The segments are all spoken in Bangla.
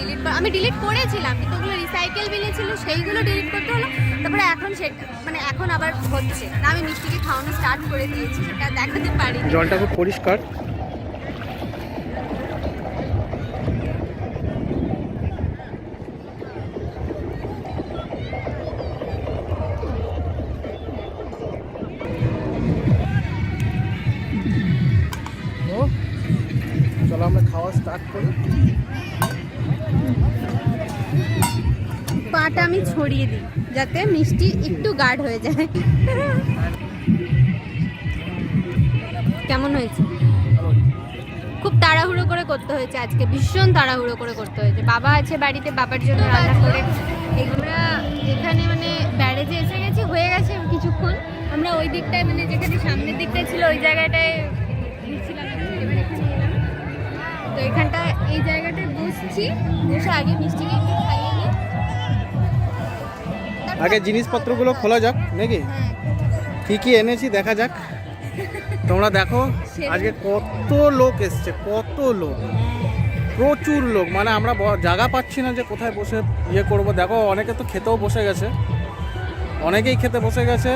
ডিলিট আমি ডিলিট করেছিলাম, কিন্তু ওগুলো রিসাইকেল বিলে ছিল সেইগুলো ডিলিট করতে হলো, তারপরে এখন সেটা মানে এখন আবার হচ্ছে। না, আমি মিষ্টিকে খাওয়ানো স্টার্ট করে দিয়েছি, সেটা দেখাতে পারি জলটা খুব পরিষ্কার। ছড়িয়ে দিই, যাতে মিষ্টি একটু গাঢ় হয়ে যায়। কেমন হয়েছে? খুব তাড়াহুড়ো করে করতে হয়েছে আজকে, ভীষণ তাড়াহুড়ো করে করতে হয়েছে। বাবা আছে বাড়িতে, বাবার জন্য রান্না করে আমরা এখানে মানে ব্যারেজে এসে গেছি, হয়ে গেছে কিছুক্ষণ। আমরা ওই দিকটায় মানে যেখানে সামনের দিকটায় ছিল, ওই জায়গাটায় তো এখানটা এই জায়গাটায় বসছি, বসে আগে মিষ্টিকে আগে জিনিসপত্রগুলো খোলা যাক, নাকি? কি কি এনেছি দেখা যাক। তোমরা দেখো, আজকে কত লোক এসছে, কত লোক। প্রচুর লোক মানে আমরা জায়গা পাচ্ছি না যে কোথায় বসে ইয়ে করব। দেখো, অনেকে তো খেতেও বসে গেছে। অনেকেই খেতে বসে গেছে।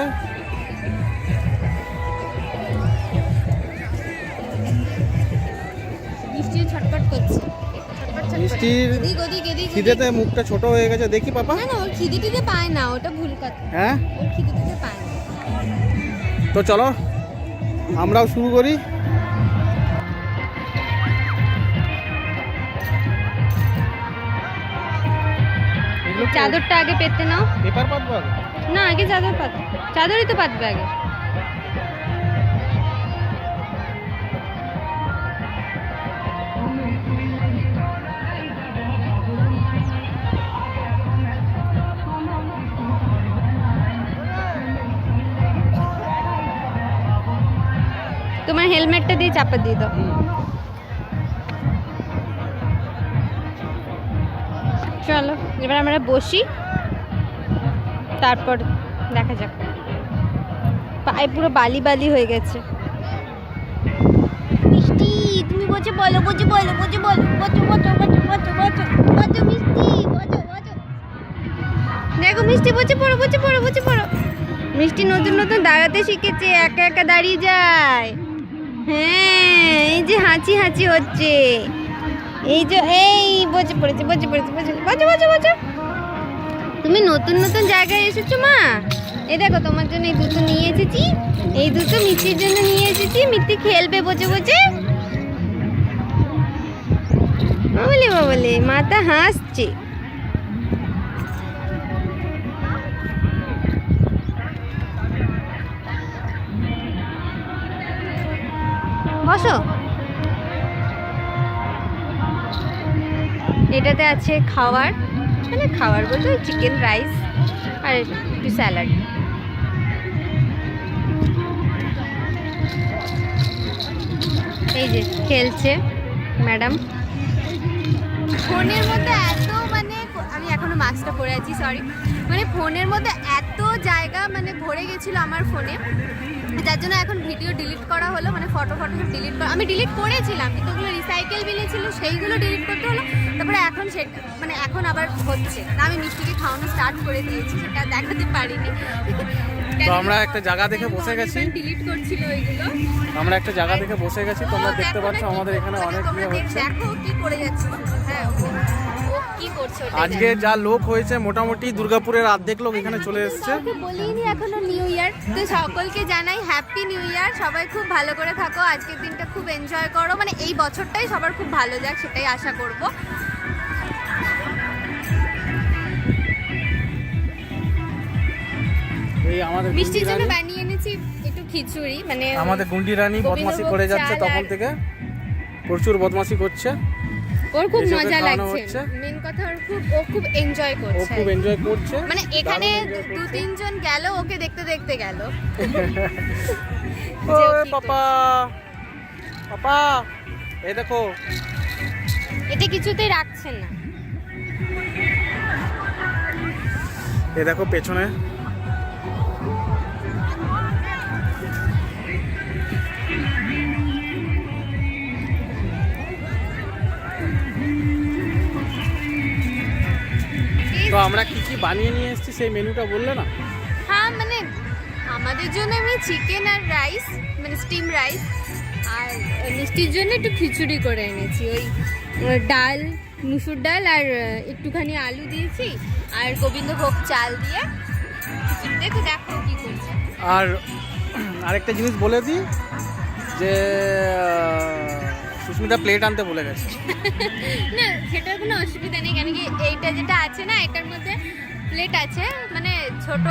মিষ্টিও ছটপট করছে। মিষ্টির এদিক ওদিক এদিক। খিদেতে মুখটা ছোট হয়ে গেছে। দেখি পাপা। না না ওর খিদে টিদে পায় না ওটা ভুল কথা। হ্যাঁ? ওর খিদে টিদে পায় না। তো চলো আমরাও শুরু করি। চাদরটা আগে পেতে নাও। পেপার পাতবো? না আগে চাদর পাত চাদরই তো পাতবে আগে। তোমার হেলমেটটা দিয়ে চাপা দিয়ে দাও। চলো, এবার আমরা বসি। তারপর দেখা যাক। পায়ে পুরো বালি বালি হয়ে গেছে। মিষ্টি, তুমি বসে বলো বসে বলো বসে বলো, বসো বসো বসো বসো বসো বসো, মিষ্টি, বসো বসো। দেখো, মিষ্টি, বসে পড়ো বসে পড়ো বসে পড়ো। মিষ্টি নতুন নতুন দাঁড়াতে শিখেছে, একা একা দাঁড়িয়ে যায়। হ্যাঁ এই যে হাঁচি হাঁচি হচ্ছে। এই যে, এই, বসে পড়েছে বসে পড়েছে, বসে বসে বসে তুমি নতুন নতুন জায়গায় এসেছ, মা? এই দেখো, তোমার জন্য এই দুটো নিয়ে এসেছি। এই দুটো মিষ্টির জন্য নিয়ে এসেছি। মিষ্টি খেলবে, বসে বসে। বলে বলে মাথা হাসছে। বসো। এটাতে আছে খাওয়ার মানে খাওয়ার বলতে চিকেন রাইস আর একটু স্যালাড এই যে খেলছে ম্যাডাম ফোনের মধ্যে এত মানে আমি এখনও মাস্কটা পরে আছি সরি মানে ফোনের মধ্যে এত জায়গা মানে ভরে গেছিল আমার ফোনে। যার জন্য এখন ভিডিও ডিলিট করা হলো মানে ফটো ফটো ডিলিট করা আমি ডিলিট করেছিলাম কিন্তু ওগুলো রিসাইকেল বিলে ছিল সেইগুলো ডিলিট করতে হলো তারপরে এখন সেটা মানে এখন আবার হচ্ছে। না আমি মিষ্টিকে খাওয়ানো স্টার্ট করে দিয়েছি সেটা দেখাতে পারিনি। তো আমরা একটা জায়গা দেখে বসে গেছি। ডিলিট করছিল ওইগুলো আমরা একটা জায়গা দেখে বসে গেছি তোমরা ও, দেখতে পাচ্ছ আমাদের এখানে অনেক ইয়ে দেখ- কি করে যাচ্ছে। হ্যাঁ কি করছে আজকে যা লোক হয়েছে মোটামুটি দুর্গাপুরের অর্ধেক লোক এখানে চলে এসছে। বলিনি এখনও নিউ ইয়ার তো সকলকে জানাই হ্যাপি নিউ ইয়ার সবাই খুব ভালো করে থাকো। আজকের দিনটা খুব এনজয় করো। মানে এই বছরটাই সবার খুব ভালো যাক সেটাই আশা করব। এই আমাদের মিষ্টির জন্য বানিয়ে এনেছি একটু খিচুড়ি মানে আমাদের গুন্ডি রানী গোবিন্দভোগ করে যাচ্ছে তখন থেকে। প্রচুর বদমাসি করছে। ওর খুব মজা লাগছে। মেন কথা ওর খুব ও খুব এনজয় ও করছে। খুব এনজয় করছে। মানে এখানে দু। তিনজন গেল ওকে দেখতে দেখতে গেল। ওই যে ও পাপা। পাপা এই দেখো। এটা কিছুতেই রাখছে না। এই দেখো পেছনে। বানিয়ে নিয়ে এসেছি সেই মেনুটা বললে না? হ্যাঁ মানে আমাদের জন্য আমি চিকেন আর রাইস মানে স্টিম রাইস আর মিষ্টির জন্য একটু খিচুড়ি করে এনেছি। ওই ডাল মুসুর ডাল আর একটুখানি আলু দিয়েছি আর গোবিন্দভোগ চাল দিয়ে দেখো দেখো কি করছে। আর আরেকটা জিনিস বলে দিই যে সুস্মিতা প্লেট আনতে বলে গেছে। না সেটার কোনো অসুবিধা নেই কেন কি এইটা যেটা আছে না এটার মধ্যে প্লেট আছে মানে ছোট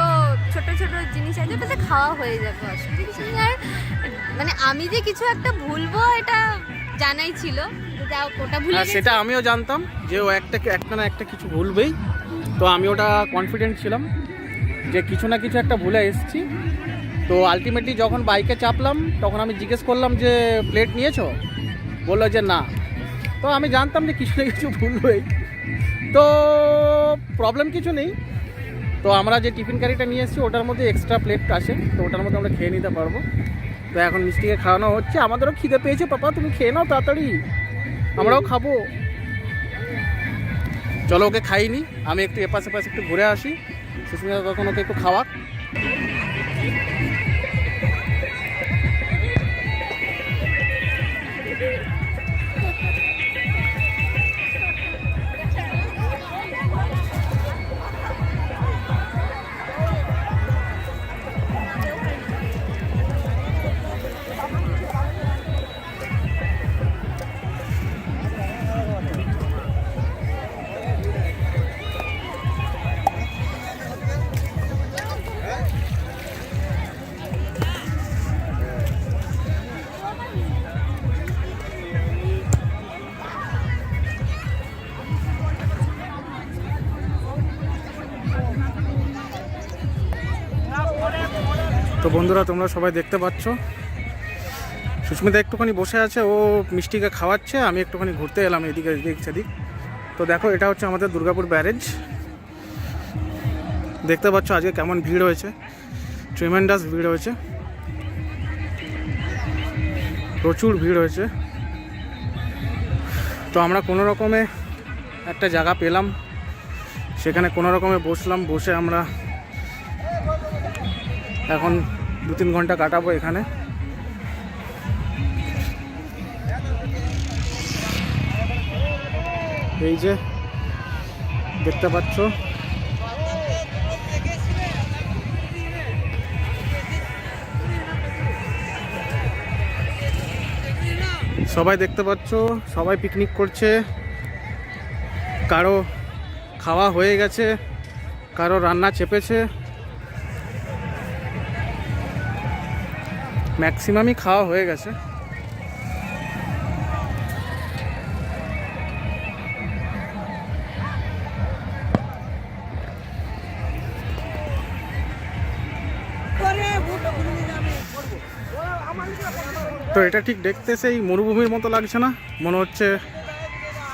ছোট ছোট জিনিস আছে ওটাতে খাওয়া হয়ে যাবে অসুবিধা কিছু নেই। আর মানে আমি যে কিছু একটা ভুলবো এটা জানাই ছিল যাও ওটা ভুলে সেটা আমিও জানতাম যে ও একটা একটা না একটা কিছু ভুলবেই। তো আমি ওটা কনফিডেন্ট ছিলাম যে কিছু না কিছু একটা ভুলে এসেছি। তো আলটিমেটলি যখন বাইকে চাপলাম তখন আমি জিজ্ঞেস করলাম যে প্লেট নিয়েছো? বলল যে না। তো আমি জানতাম যে কিছু না কিছু ভুল হয়ে তো প্রবলেম কিছু নেই। তো আমরা যে টিফিন কারিটা নিয়ে এসেছি, ওটার মধ্যে এক্সট্রা প্লেট আছে। তো ওটার মধ্যে আমরা খেয়ে নিতে পারব। তো এখন মিষ্টিকে খাওয়ানো হচ্ছে। আমাদেরও খিদে পেয়েছে। পাপা, তুমি খেয়ে নাও তাড়াতাড়ি। আমরাও খাব। চলো ওকে খাইনি আমি একটু এপাশে এপাশ একটু ঘুরে আসি। সুস্মিতা তখন ওকে একটু খাওয়া বন্ধুরা, তোমরা সবাই দেখতে পাচ্ছ। সুস্মিতা একটুখানি বসে আছে, ও মিষ্টিকে খাওয়াচ্ছে, আমি একটুখানি ঘুরতে এলাম এদিকে, এদিক সেদিক। তো দেখো, এটা হচ্ছে আমাদের দুর্গাপুর ব্যারেজ। দেখতে পাচ্ছ আজকে কেমন ভিড় হয়েছে, ট্রিমেন্ডাস ভিড় হয়েছে। প্রচুর ভিড় হয়েছে। তো আমরা কোনো রকমে একটা জায়গা পেলাম, সেখানে কোনো রকমে বসলাম, বসে আমরা এখন দু তিন ঘণ্টা কাটাবো এখানে। এই যে, দেখতে পাচ্ছ? সবাই দেখতে পাচ্ছ? সবাই পিকনিক করছে। কারও খাওয়া হয়ে গেছে, কারও রান্না চেপেছে। ম্যাক্সিমামই খাওয়া হয়ে গেছে। তো এটা ঠিক দেখতে সেই মরুভূমির মতো লাগছে না। মনে হচ্ছে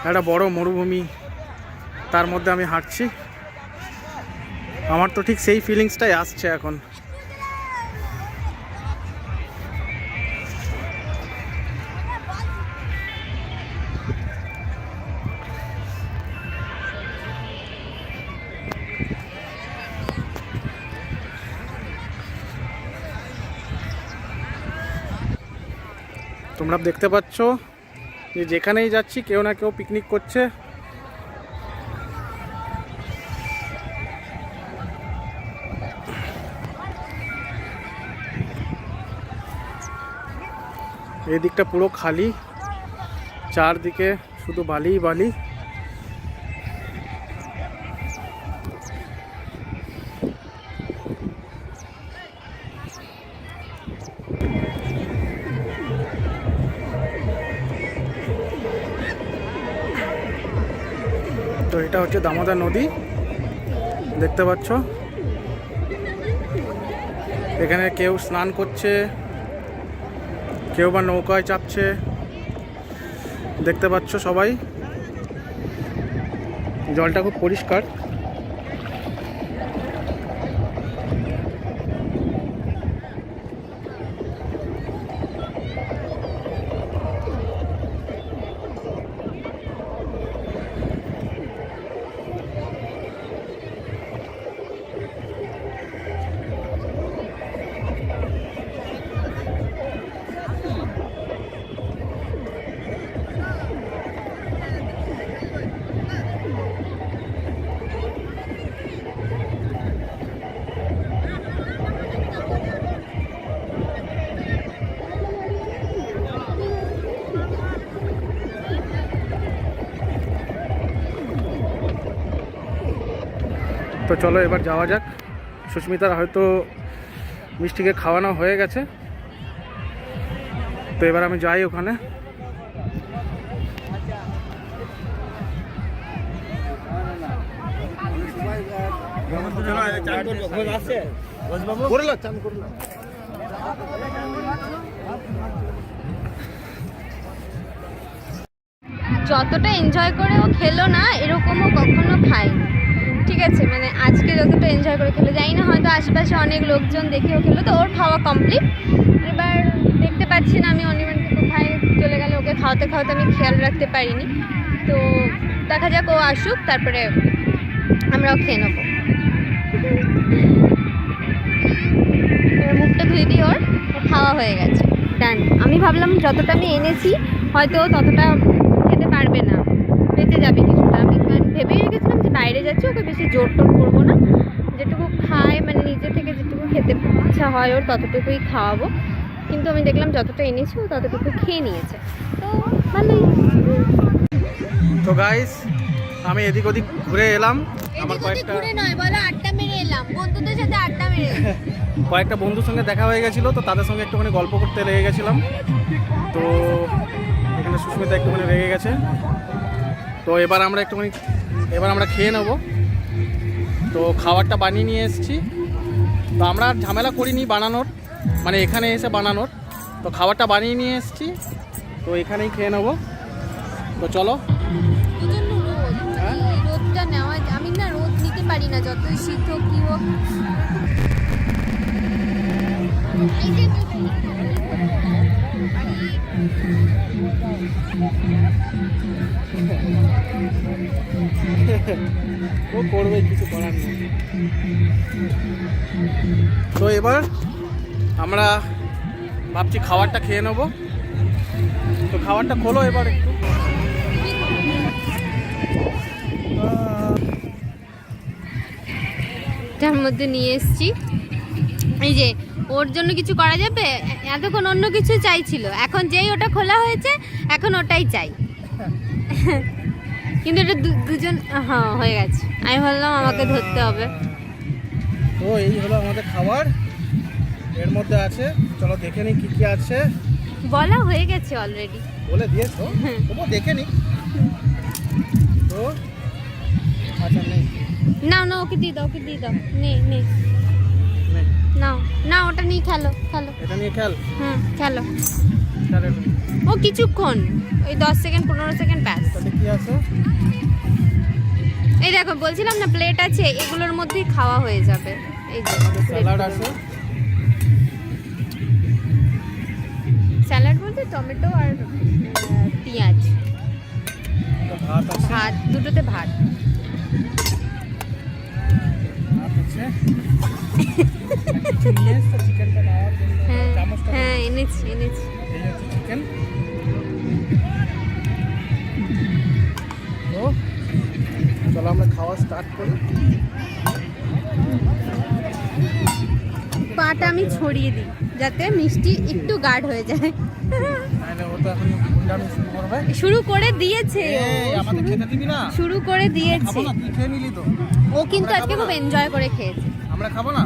একটা বড় মরুভূমি। তার মধ্যে আমি হাঁটছি। আমার তো ঠিক সেই ফিলিংসটাই আসছে এখন। তোমরা দেখতে পাচ্ছ যে যেখানেই যাচ্ছি কেউ না কেউ পিকনিক করছে। এই দিকটা পুরো খালি, চারদিকে শুধু বালি বালি। তো এটা হচ্ছে দামোদর নদী। দেখতে পাচ্ছ? এখানে কেউ স্নান করছে, কেউ বা নৌকায় চাপছে। দেখতে পাচ্ছ সবাই? জলটা খুব পরিষ্কার। চলো এবার যাওয়া যাক। সুস্মিতার হয়তো মিষ্টিকে খাওয়ানো হয়ে গেছে। তো এবার আমি যাই ওখানে। যতটা এনজয় করে ও খেলো না, এরকমও কখনো খায়নি। ঠিক আছে মানে আজকে যতটা এনজয় করে খেলো, জানি না, হয়তো আশেপাশে অনেক লোকজন দেখেও খেলো, তো ওর খাওয়া কমপ্লিট এবার দেখতে পাচ্ছি না আমি অনির্বাণকে কোথায় চলে গেলে, ওকে খাওয়াতে খাওয়াতে আমি খেয়াল রাখতে পারিনি। তো দেখা যাক ও আসুক, তারপরে আমরাও খেয়ে নেব। মুখটা ধুয়ে দিয়ে ওর খাওয়া হয়ে গেছে। ডান আমি ভাবলাম যতটা আমি এনেছি, হয়তো ততটা খেতে পারবে না বেঁচে যাবে কিছুটা আমি আমি ভেবেই রেখেছিলাম যে বাইরে যাচ্ছি ওকে বেশি জোর টোর করব না। যেটুকু খায় মানে নিজে থেকে যেটুকু খেতে ইচ্ছা হয় ওর ততটুকুই খাওয়াবো। কিন্তু আমি দেখলাম যতটা এনেছি ও ততটুকু খেয়ে নিয়েছে। তো ভালোই তো গাইস আমি এদিক ওদিক ঘুরে এলাম। আমার কয়েকটা ঘুরে নয় বলো আড্ডা মেরে এলাম। বন্ধুদের সাথে আড্ডা মেরে কয়েকটা বন্ধুর সঙ্গে দেখা হয়ে গেছিল তো তাদের সঙ্গে একটুখানি গল্প করতে লেগে গেছিলাম। তো এখানে সুস্মিতা একটুখানি রেগে গেছে। তো এবার আমরা একটুখানি এবার আমরা খেয়ে নেব। তো খাবারটা বানিয়ে নিয়ে এসেছি। তো আমরা ঝামেলা করিনি বানানোর মানে এখানে এসে বানানোর। তো খাবারটা বানিয়ে নিয়ে এসেছি, তো এখানেই খেয়ে নেব। তো চলো। রোদটা আমি না রোদ নিতে পারি না যতই শীত হোক কি হোক ও করবে, কিছু করার নেই। তো এবার আমরা ভাবছি খাবারটা খেয়ে নেব। তো খাবারটা খোলো এবার একটু। যার মধ্যে নিয়ে এসেছি। এই যে ওর জন্য কিছু করা যাবে? এতক্ষণ অন্য কিছু চাইছিল। এখন যেই ওটা খোলা হয়েছে এখন ওটাই চাই। কিন্তু এটা দুজন হ্যাঁ হয়ে গেছে। আমি ভাবলাম আমাকে ধরতে হবে। তো এই হলো আমাদের খাবার। এর মধ্যে আছে চলো দেখে নিই কী কী আছে। বলা হয়ে গেছে অলরেডি বলে দিয়েছ তবুও দেখে নিই। তো আচ্ছা নেই নাও না ওকে দিয়ে দাও ওকে দিয়ে দাও। নেই নে নে, নাও না ওটা নিয়ে খেলো খেলো। এটা নিয়ে খেল। হুম খেলো। ও কিছুক্ষণ ওই দশ সেকেন্ড পনেরো সেকেন্ড ব্যাস। কি আছে? এই দেখো বলছিলাম না প্লেট আছে এগুলোর মধ্যেই খাওয়া হয়ে যাবে। এই যে স্যালাড আছে। স্যালাড বলতে টমেটো আর পেঁয়াজ। ভাত দুটোতে ভাত। হ্যাঁ হ্যাঁ এনেছি এনেছি। চিকেন তো চলো আমরা খাওয়া স্টার্ট করি। পাটা আমি ছড়িয়ে দিই যাতে মিষ্টি একটু গাঢ় হয়ে যায়। শুরু করে দিয়েছে শুরু করে দিয়েছে। ও কিন্তু আজকে খুব এনজয় করে খেয়েছে। আমরা খাব না?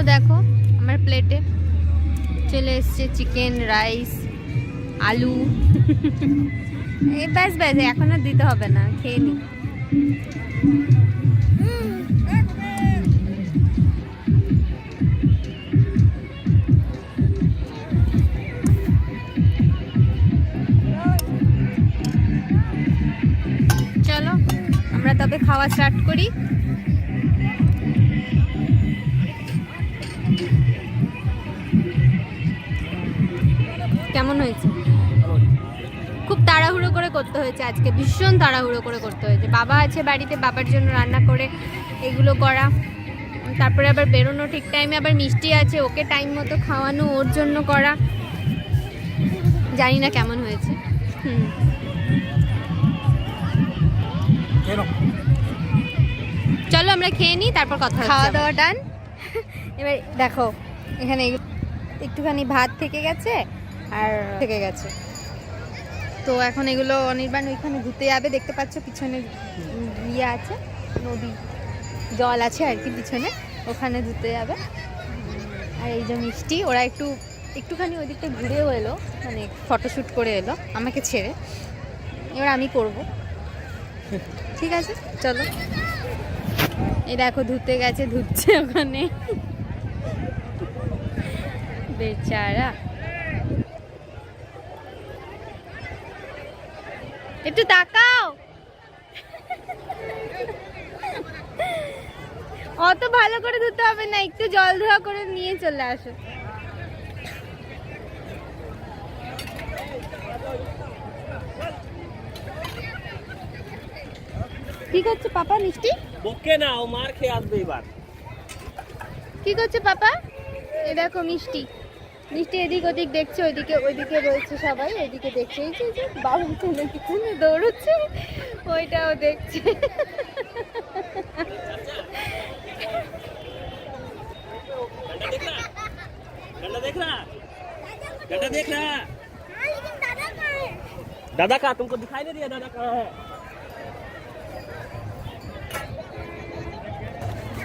চলো দেখো, আমার প্লেটে চলে এসছে চিকেন রাইস আলু। ব্যাস ব্যাস, এখন আর দিতে হবে না, খেয়ে নি। চলো, আমরা তবে খাওয়া স্টার্ট করি। কেমন হয়েছে? খুব তাড়াহুড়ো করে করতে হয়েছে আজকে ভীষণ তাড়াহুড়ো করে করতে হয়েছে। বাবা আছে বাড়িতে বাবার জন্য রান্না করে এগুলো করা। তারপরে আবার বেরোনো ঠিক টাইমে আবার মিষ্টি আছে ওকে টাইম মতো খাওয়ানো ওর জন্য করা। জানি না কেমন হয়েছে। হুম। চলো আমরা খেয়ে নিই তারপর কথা খাওয়া দাওয়া ডান এবার দেখো এখানে একটুখানি ভাত থেকে গেছে। আর থেকে গেছে। তো এখন এগুলো অনির্বাণ ওইখানে ঘুরতে যাবে দেখতে পাচ্ছ পিছনে ইয়ে আছে নদী জল আছে আর কি পিছনে ওখানে ধুতে যাবে। আর এই যে মিষ্টি ওরা একটু একটুখানি ওই দিকটা ঘুরেও এলো মানে ফটোশ্যুট করে এলো আমাকে ছেড়ে। এবার আমি করব। ঠিক আছে? চলো। এই দেখো ধুতে গেছে ধুচ্ছে ওখানে। বেচারা। একটু তাকাও। অত ভালো করে ধুতে হবে না একটু জল ধোয়া করে নিয়ে চলে আসো। কি করছে পাপা মিষ্টি? বকে না ও মার খেয়ে আসবে এবার। কি করছে পাপা? এ দেখো মিষ্টি। নিশ্চয়ই এদিক ওদিক দেখছে ওইদিকে ওইদিকে রয়েছে সবাই এদিকে দেখছে এই যে বাবু ছেলে পিছনে দৌড়চ্ছে ওইটাও দেখছে। দাদা কা দিখাই না দিয়া দাদা কা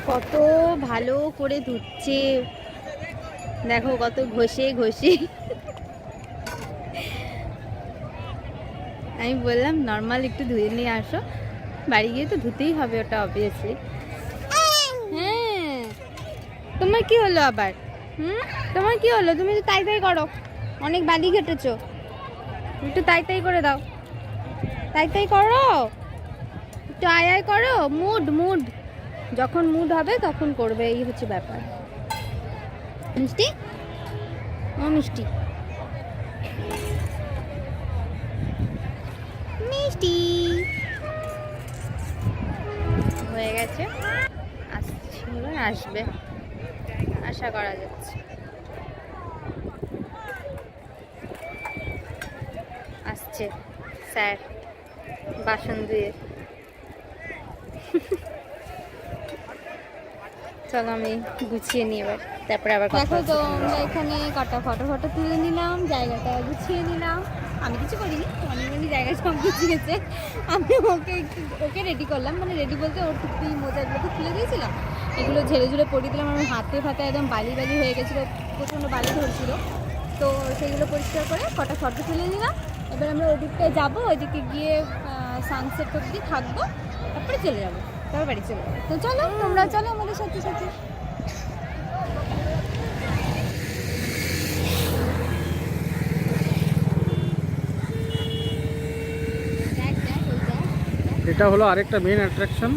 কত ভালো করে ধুচ্ছে। দেখো কত ঘষে ঘষে। আমি বললাম, নর্মাল একটু ধুয়ে নিয়ে আসো। বাড়ি গিয়ে তো ধুতেই হবে ওটা অবভিয়াসলি হ্যাঁ। তোমার কি হলো আবার? হুম? তোমার কি হলো? তুমি তো তাই তাই করো। অনেক বালি ঘেটেছো। একটু তাই তাই করে দাও। তাই তাই করো। একটু আয় আয় করো। Mood mood. যখন মুড হবে তখন করবে, এই হচ্ছে ব্যাপার। মিষ্টি? ও মিষ্টি। মিষ্টি। হয়ে গেছে। আসছে, আসবে। আশা করা যাচ্ছে। আসছে, স্যার। বাসন ধুয়ে। চলো আমি গুছিয়ে নিই এবার। তারপরে আবার দেখো তো আমরা এখানে কটা ফটো ফটো তুলে নিলাম জায়গাটা গুছিয়ে নিলাম। আমি কিছু করিনি অনেকগুলি জায়গা সব গুছিয়েছে। আমি ওকে একটু ওকে রেডি করলাম মানে রেডি বলতে ওর টুকটি মোজাগুলোকে খুলে দিয়েছিলাম এগুলো ঝেড়ে ঝুড়ে পরিয়ে দিলাম আমার হাতে ফাতে একদম বালি বালি হয়ে গেছিল প্রচণ্ড বালি ধরছিল। তো সেগুলো পরিষ্কার করে কটা ফটো তুলে নিলাম। এবার আমরা ওদিকটায় যাব ওইদিকে গিয়ে সানসেট অব্দি থাকব তারপরে চলে যাব। বাড়ি তো চলো, তোমরা চলো আমাদের সাথে সাথে। এটা হলো আরেকটা মেন অ্যাট্রাকশন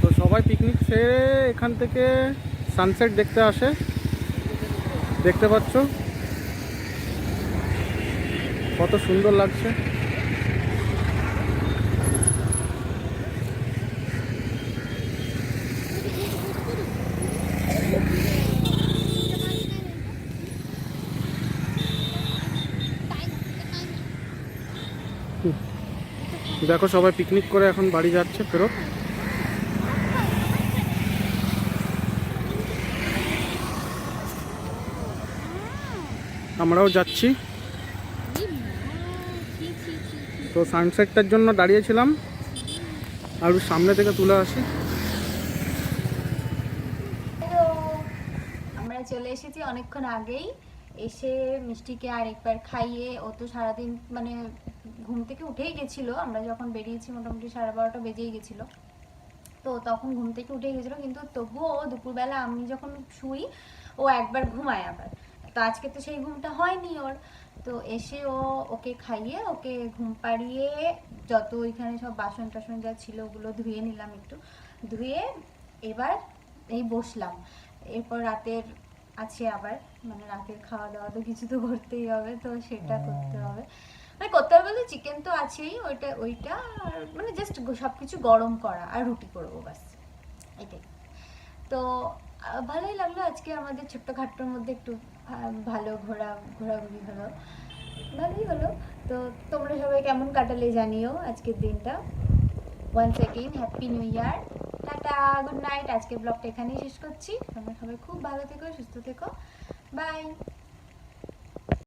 তো সবাই পিকনিক সেরে এখান থেকে সানসেট দেখতে আসে। দেখতে পাচ্ছ? কত সুন্দর লাগছে। দেখো সবাই পিকনিক করে এখন বাড়ি যাচ্ছে ফেরত। আমরাও যাচ্ছি। তো সানসেটটার জন্য দাঁড়িয়েছিলাম। আর সামনে থেকে তুলে আসি। আমরা চলে এসেছি অনেকক্ষণ আগেই। এসে মিষ্টিকে আরেকবার খাইয়ে, ও তো সারাদিন মানে ঘুম থেকে উঠেই গেছিল। আমরা যখন বেরিয়েছি মোটামুটি সাড়ে বারোটা বেজেই গেছিল। তো তখন ঘুম থেকে উঠে গেছিল কিন্তু তবুও দুপুরবেলা আমি যখন শুই ও একবার ঘুমায় আবার। তো আজকে তো সেই ঘুমটা হয়নি ওর। তো এসে ও ওকে খাইয়ে ওকে ঘুম পাড়িয়ে যত ওইখানে সব বাসন টাসন যা ছিল ওগুলো ধুয়ে নিলাম একটু। ধুয়ে এবার এই বসলাম। এরপর রাতের আছে আবার মানে রাতের খাওয়া দাওয়া তো কিছু তো করতেই হবে তো সেটা করতে হবে। মানে করতে হবে বলতে চিকেন তো আছেই, ওইটা ওইটা, আর মানে জাস্ট সব কিছু গরম করা আর রুটি করব বাস এটাই। তো ভালোই লাগল আজকে আমাদের ছোট্টখাট্টোর মধ্যে একটু ভালো ঘোরা, ঘোরাঘুরি হলো। ভালোই হলো। তো তোমরা সবাই কেমন কাটালে জানিও আজকের দিনটা। Once again happy new year tata good night আজকে ব্লগটা এখানেই শেষ করছি। তোমরা সবাই খুব ভালো থেকো, সুস্থ থেকো। বাই